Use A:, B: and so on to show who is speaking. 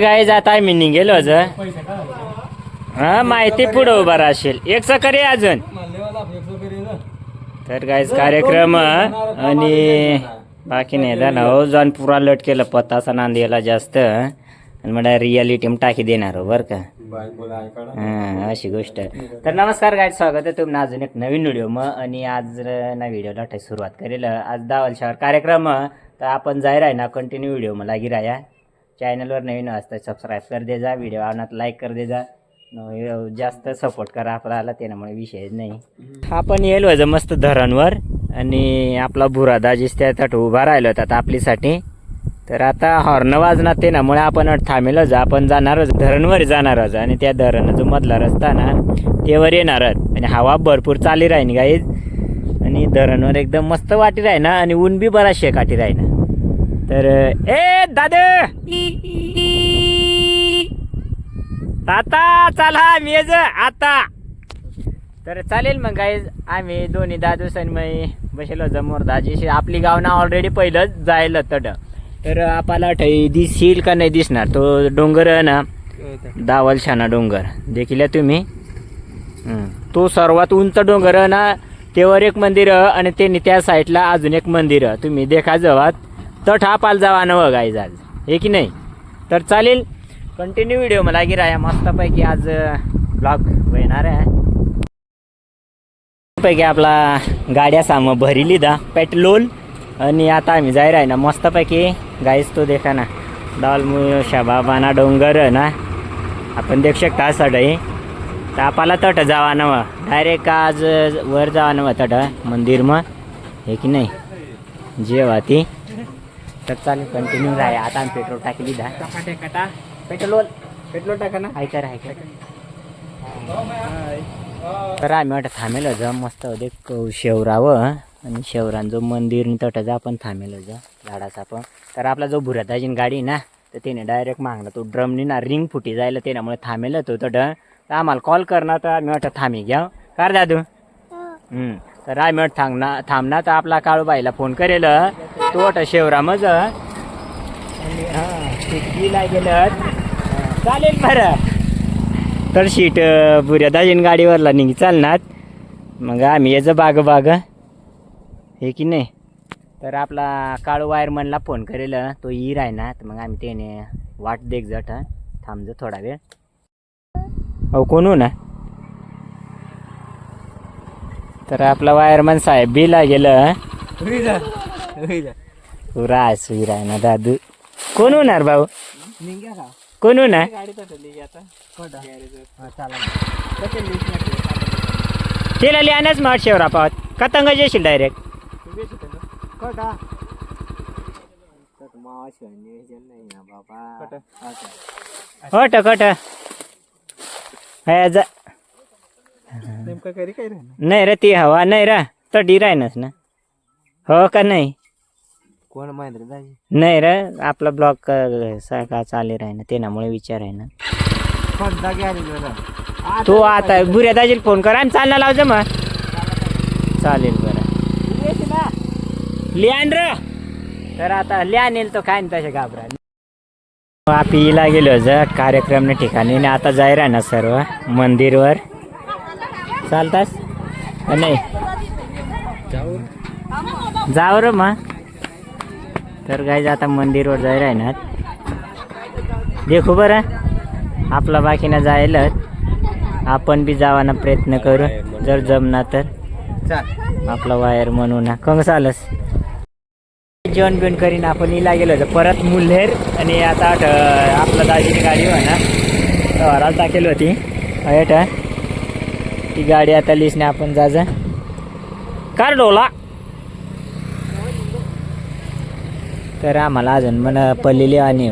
A: गाय जात आहे मी निघेलो अज हा माहिती पुढं उभा राहशील. एक सकरी अजून. तर गायच कार्यक्रम आणि बाकी नाही झालं. हो जाऊन पुरा लट केलं पत्ताचा नांदेला जास्त. आणि मला रियालिटी टाकी देणार हो बरं का? हा अशी गोष्ट. आहे तर नमस्कार गाईड स्वागत आहे तुम्ही अजून एक नवीन व्हिडिओ मग आणि आज ना व्हिडिओ सुरुवात करेल. आज दावलशावर कार्यक्रम तर आपण जाहीर आहे ना कंटिन्यू व्हिडिओ मला गिराया चॅनलवर नवीन असतं सबस्क्राईब कर दे जा व्हिडिओ आवडणार लाईक कर दे जा जास्त सपोर्ट करा आपल्याला त्यामुळे विषय नाही. आपण येलो होतं मस्त धरणवर आणि आपला भुरा दाजीस त्यात उभा राहिलो होता आपलीसाठी. तर आता हॉर्न वाजणार ते नामुळे आपण थांबेलच आपण जाणारच धरणवर जाणारच आणि त्या धरण जो मधला रस्ता ना तेवर येणारच आणि हवा भरपूर चाली राहीन गाईज आणि धरणवर एकदम मस्त वाटी राही ना आणि ऊन बी बराचशे काठी राही ना तर ए दादा! आता चला मेज ये आता. तर चालेल मग गाईज आम्ही दोन्ही दादू आणि मी बसेलो जमोर दाजीशी. आपली गाव ना ऑलरेडी पहिलंच जायला तड. तर आपल्याला ठई दिसशील का नाही दिसणार? तो डोंगर आहे ना? दावलशाना डोंगर. देखील तुम्ही? तो सर्वात उंच डोंगर आहे ना? तेवर एक मंदिर आणि त्यांनी त्या साईडला अजून एक मंदिर तुम्ही देखा जवात तट हा जावा न गाय आज. हे की नाही? तर चालेल कंटिन्यू व्हिडिओ मला गिरा आहे. मस्तपैकी आज ब्लॉग येणार आहे. पैकी आपला गाड्या साम भरिली दा पेट्रोल आणि आता आम्ही जाहीर आहे ना मस्तपैकी गाईस तो देखा ना डाल शबाबाना डोंगर ना. आपण देख शकता सडई तर आपल्याला तट जावा नव डायरेक्ट आज वर जावा नव तट मंदिर मग हे की नाही? जेवा ती तर चालेल कंटिन्यू राहा. आता आम्ही पेट्रोल टाकली दा कटा. पेट्रोल पेट्रोल टाका ना. कर तर आम्ही वाटत थांबेलो जा. मस्त देख शेवरावं. आणि शेवरान जो मंदिर तटं जा आपण थांबेलो जा. झाडाचा पण तर आपला जो भुराताजीन गाडी ना तर त्याने डायरेक्ट मागला तो ड्रमनी ना रिंग फुटी जायला त्यामुळे थांबेलं तो तट. तर आम्हाला कॉल करणार तर आम्ही वाटत थांबी घ्या. कार दादू. हम्म. तर आम्ही थांबना थांबना तर आपला काळूबाईला फोन करेल. तो वाटत शेवरामच. हां गेलं चालेल बरं. तर शीट बुऱ्या दाजीन गाडीवरला निघी चालणार. मग आम्ही याचं बाग बाग. हे की नाही? तर आपला काळू वायरमनला फोन करेल. तो येईल आहे ना तर मग आम्ही त्याने वाट देख जट थांबजो थोडा वेळ. हो कोण हो ना? तर आपला वायरमन साहेब बिला गेलं पुरा सुईर आहे ना दादू. कोण होणार भाऊ? कोण होणार? तिला लिहानच माठ शेवरा पावत कतंग जेशील डायरेक्ट होट कट जा.
B: नेमकं करी काय रे
A: नाही रे ती हवा नाही रा. तर डी राहीनच ना. हो का नाही?
B: कोण महेंद्र दाजी?
A: नाही रे आपला ब्लॉक सारखा चाले राही ना त्यामुळे विचार आहे ना. तू आता बुऱ्या दाजीला फोन कर आणि चालना लावजा मग चालेल बरं. लिहान र. तर आता लिहान येईल तो काय नाही तसे घाबरा आपीला गेलो ज कार्यक्रम ठिकाणी. आणि आता जाय ना सर्व मंदिरवर. चालतास? नाही. जाऊ र मग. तर काय आता मंदिरवर जाय राहणार. देखू बरं. आपला बाकीनं जायलच आपण बी जावाना प्रयत्न करू. जर जमना तर. आपला वायर म्हणू ना. कंग चालस. जेवण बिवण करीन आपण. इला गेलो होतं. परत मुल्हेर आणि आता आठ आपला दाजीची गाडी हो ना टाकेल होती. अयट ती गाडी आता लिसने आपण जाजा. कार डोला तर आम्हाला अजून म्हण पडलेली आणि